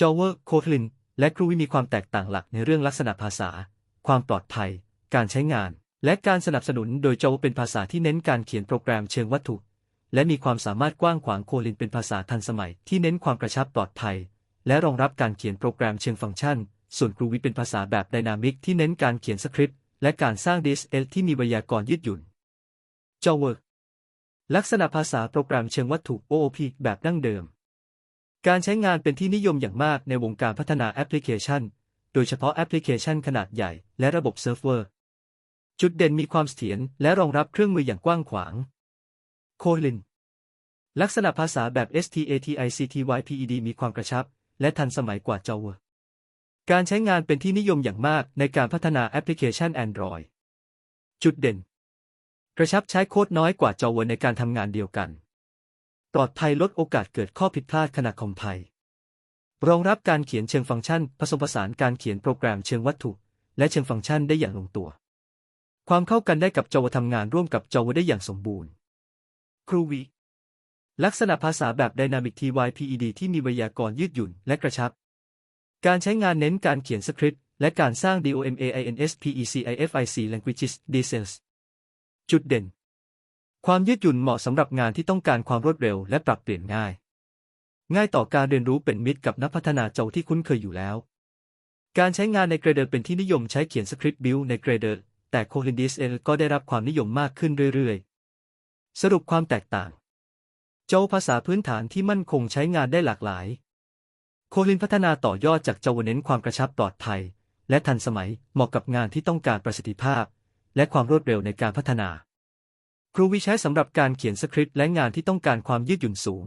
Java Kotlin และ Groovy มีความแตกต่างหลักในเรื่องลักษณะภาษา ความปลอดภัย การใช้งาน และการสนับสนุน โดย Java เป็นภาษาที่เน้นการเขียนโปรแกรมเชิงวัตถุ และมีความสามารถกว้างขวาง Kotlin เป็นภาษาทันสมัย ที่เน้นความกระชับปลอดภัย และรองรับการเขียนโปรแกรมเชิงฟังก์ชัน ส่วน Groovy เป็นภาษาแบบไดนามิกที่เน้นการเขียนสคริปต์ และการสร้าง DSL ที่มีไวยากรณ์ยืดหยุ่น Java ลักษณะภาษาโปรแกรมเชิงวัตถุ OOP แบบดั้งเดิม การใช้งานเป็นที่นิยมอย่างมากในวงการพัฒนาแอปพลิเคชัน โดยเฉพาะแอปพลิเคชันขนาดใหญ่และระบบเซิร์ฟเวอร์ จุดเด่นมีความเสถียรและรองรับเครื่องมืออย่างกว้างขวาง Kotlin ลักษณะภาษาแบบ STATICTYPED มีความกระชับ และทันสมัยกว่า Java การใช้งานเป็นที่นิยมอย่างมากในการพัฒนาแอปพลิเคชัน Android จุดเด่น กระชับใช้โค้ดน้อยกว่า Java ในการทำงานเดียวกัน ปลอดภัยลดโอกาสเกิดข้อผิดพลาดขณะคอมไพล์รองรับการเขียนเชิงฟังก์ชัน ผสมผสานการเขียนโปรแกรมเชิงวัตถุ และเชิงฟังก์ชันได้อย่างลงตัว ความเข้ากันได้กับ Java ทำงานร่วมกับ Java ได้อย่างสมบูรณ์ Groovy ลักษณะภาษาแบบ Dynamic TYPED ที่มีไวยากรณ์ยืดหยุ่นและกระชับ การใช้งานเน้นการเขียนสคริปต์และการสร้าง DOMAINSPECIFIC languages DSLs จุดเด่น ความยืดหยุ่นเหมาะสำหรับงานที่ต้องการความรวดเร็วและปรับเปลี่ยนง่าย ง่ายต่อการเรียนรู้เป็นมิตรกับนักพัฒนาเจ้าที่คุ้นเคยอยู่แล้ว การใช้งานในเกรเดอร์เป็นที่นิยมใช้เขียนสคริปต์บิลในเกรเดอร์แต่ Kotlin DSL ก็ได้รับความนิยมมากขึ้นเรื่อยๆ สรุปความแตกต่างเจ้าภาษาพื้นฐานที่มั่นคงใช้งานได้หลากหลาย โคลินพัฒนาต่อยอดจากเจ้าเน้นความกระชับปลอดภัย และทันสมัยเหมาะกับงานที่ต้องการประสิทธิภาพ และความรวดเร็วในการพัฒนา ครูวิใช้สำหรับการเขียนสคริปต์และงานที่ต้องการความยืดหยุ่นสูง